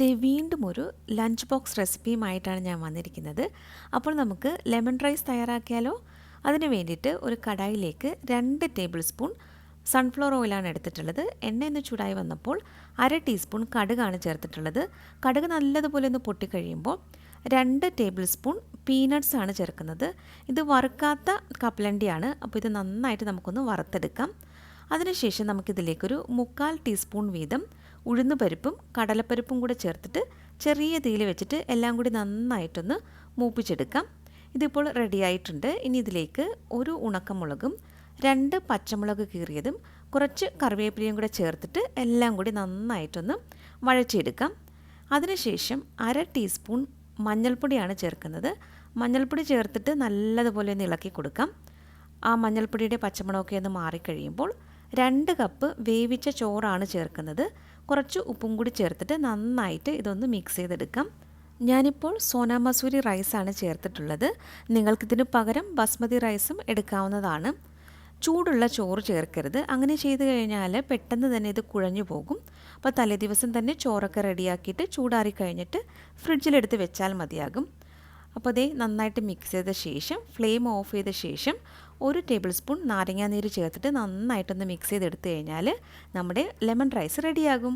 ദേ വീണ്ടും ഒരു lunch box റെസിപ്പിയുമായിട്ടാണ് ഞാൻ വന്നിരിക്കുന്നത്. അപ്പോൾ നമുക്ക് ലെമൺ റൈസ് തയ്യാറാക്കിയാലോ? അതിന് വേണ്ടിയിട്ട് ഒരു കടായിലേക്ക് രണ്ട് ടേബിൾ സ്പൂൺ സൺഫ്ലവർ ഓയിലാണ് എടുത്തിട്ടുള്ളത്. എണ്ണ ഒന്ന് ചൂടായി വന്നപ്പോൾ അര ടീസ്പൂൺ കടുകാണ് ചേർത്തിട്ടുള്ളത്. കടുക് നല്ലതുപോലെ ഒന്ന് പൊട്ടിക്കഴിയുമ്പോൾ രണ്ട് ടേബിൾ സ്പൂൺ പീനട്ട്സ് ആണ് ചേർക്കുന്നത്. ഇത് വറുക്കാത്ത കപ്പലണ്ടിയാണ് അപ്പോൾ ഇത് നന്നായിട്ട് നമുക്കൊന്ന് വറുത്തെടുക്കാം. അതിനുശേഷം നമുക്കിതിലേക്കൊരു മുക്കാൽ ടീസ്പൂൺ വീതം ഉഴുന്നുപരിപ്പും കടലപ്പരിപ്പും കൂടെ ചേർത്തിട്ട് ചെറിയ തീയിൽ വെച്ചിട്ട് എല്ലാം കൂടി നന്നായിട്ടൊന്ന് മൂപ്പിച്ചെടുക്കാം. ഇതിപ്പോൾ റെഡിയായിട്ടുണ്ട് ഇനി ഇതിലേക്ക് ഒരു ഉണക്കമുളകും രണ്ട് പച്ചമുളക് കീറിയതും കുറച്ച് കറിവേപ്പിലയും കൂടെ ചേർത്തിട്ട് എല്ലാം കൂടി നന്നായിട്ടൊന്ന് വഴച്ചെടുക്കാം അതിനുശേഷം അര ടീസ്പൂൺ മഞ്ഞൾപ്പൊടിയാണ് ചേർക്കുന്നത്. മഞ്ഞൾപ്പൊടി ചേർത്തിട്ട് നല്ലതുപോലെ ഒന്ന് ഇളക്കി കൊടുക്കാം. ആ മഞ്ഞൾപ്പൊടിയുടെ പച്ചമുളകൊക്കെ ഒന്ന് മാറിക്കഴിയുമ്പോൾ രണ്ട് കപ്പ് വേവിച്ച ചോറാണ് ചേർക്കുന്നത്. കുറച്ച് ഉപ്പും കൂടി ചേർത്തിട്ട് നന്നായിട്ട് ഇതൊന്ന് മിക്സ് ചെയ്തെടുക്കാം. ഞാനിപ്പോൾ സോനാ മസൂരി റൈസാണ് ചേർത്തിട്ടുള്ളത്. നിങ്ങൾക്കിതിന് പകരം ബസ്മതി റൈസും എടുക്കാവുന്നതാണ്. ചൂടുള്ള ചോറ് ചേർക്കരുത്. അങ്ങനെ ചെയ്ത് കഴിഞ്ഞാൽ പെട്ടെന്ന് തന്നെ ഇത് കുഴഞ്ഞു പോകും. അപ്പോൾ തലേ ദിവസം തന്നെ ചോറൊക്കെ റെഡിയാക്കിയിട്ട് ചൂടാറി കഴിഞ്ഞിട്ട് ഫ്രിഡ്ജിലെടുത്ത് വെച്ചാൽ മതിയാകും. അപ്പോൾ അതേ നന്നായിട്ട് മിക്സ് ചെയ്ത ശേഷം ഫ്ലെയിം ഓഫ് ചെയ്ത ശേഷം ഒരു ടേബിൾ സ്പൂൺ നാരങ്ങാനീര് ചേർത്തിട്ട് നന്നായിട്ടൊന്ന് മിക്സ് ചെയ്തെടുത്തു കഴിഞ്ഞാൽ നമ്മുടെ ലെമൺ റൈസ് റെഡിയാകും